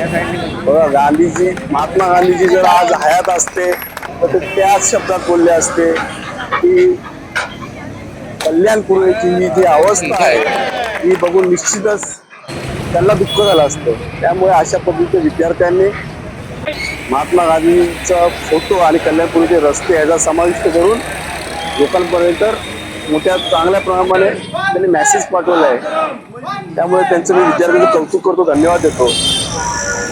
बघा गांधीजी महात्मा गांधीजी जर आज हयात असते तर ते त्याच शब्दात बोलले असते की कल्याण पूर्वेची ही जी अवस्था आहे ती बघून निश्चितच त्यांना दुःख झालं असतं. त्यामुळे अशा पद्धतीच्या विद्यार्थ्यांनी महात्मा गांधींचा फोटो आणि कल्याणपूरचे रस्ते याचा समाविष्ट करून लोकांपर्यंत मोठ्या चांगल्या प्रमाणे त्यांनी मेसेज पाठवला आहे. त्यामुळे त्यांचं मी विद्यार्थ्यांचं कौतुक करतो धन्यवाद देतो.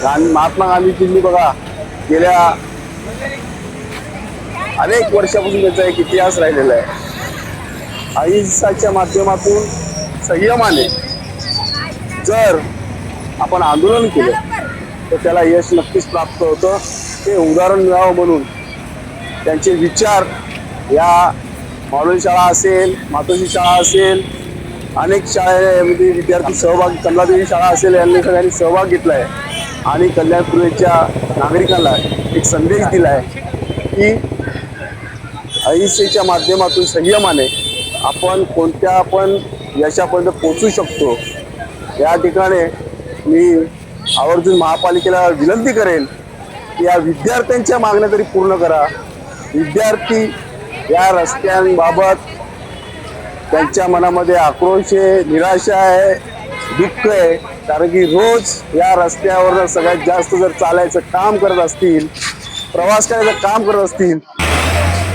गांधी महात्मा गांधीजींनी बघा गेल्या अनेक वर्षापासून त्याचा एक इतिहास राहिलेला आहे. अहिंसाच्या माध्यमातून संयमाने जर आपण आंदोलन केलं तर त्याला यश नक्कीच प्राप्त होतं. ते उदाहरण मिळावं म्हणून त्यांचे विचार या मॉडेल शाळा असेल मातोश्री शाळा असेल अनेक शाळेमध्ये विद्यार्थी सहभाग कमलादेवी शाळा असेल यांनी सगळ्यांनी सहभाग घेतला आहे आणि कल्याणपूर्वेच्या नागरिकांना एक संदेश दिला आहे की अहिंसेच्या माध्यमातून संयमाने आपण कोणत्या पण यशापर्यंत पोचू शकतो. या ठिकाणी मी आवर्जून महापालिकेला विनंती करेन की या विद्यार्थ्यांच्या मागण्या तरी पूर्ण करा. विद्यार्थी या रस्त्यांबाबत त्यांच्या मनामध्ये आक्रोश आहे निराशा आहे. दुःख आहे कारण की रोज या रस्त्यावर सगळ्यात जास्त जर चालायचं काम करत असतील प्रवास करायचं काम करत असतील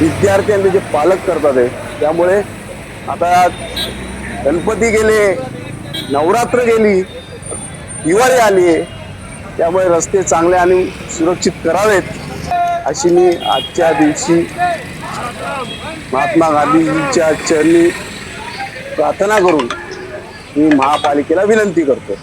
विद्यार्थी आणि त्याचे पालक करतात आहे त्यामुळे आता गणपती गेले नवरात्र गेली दिवाळी आली आहे त्यामुळे रस्ते चांगले आणि सुरक्षित करावेत अशी मी आजच्या दिवशी महात्मा गांधीजींच्या चरणी प्रार्थना करून मी महापालिकेला विनंती करतो.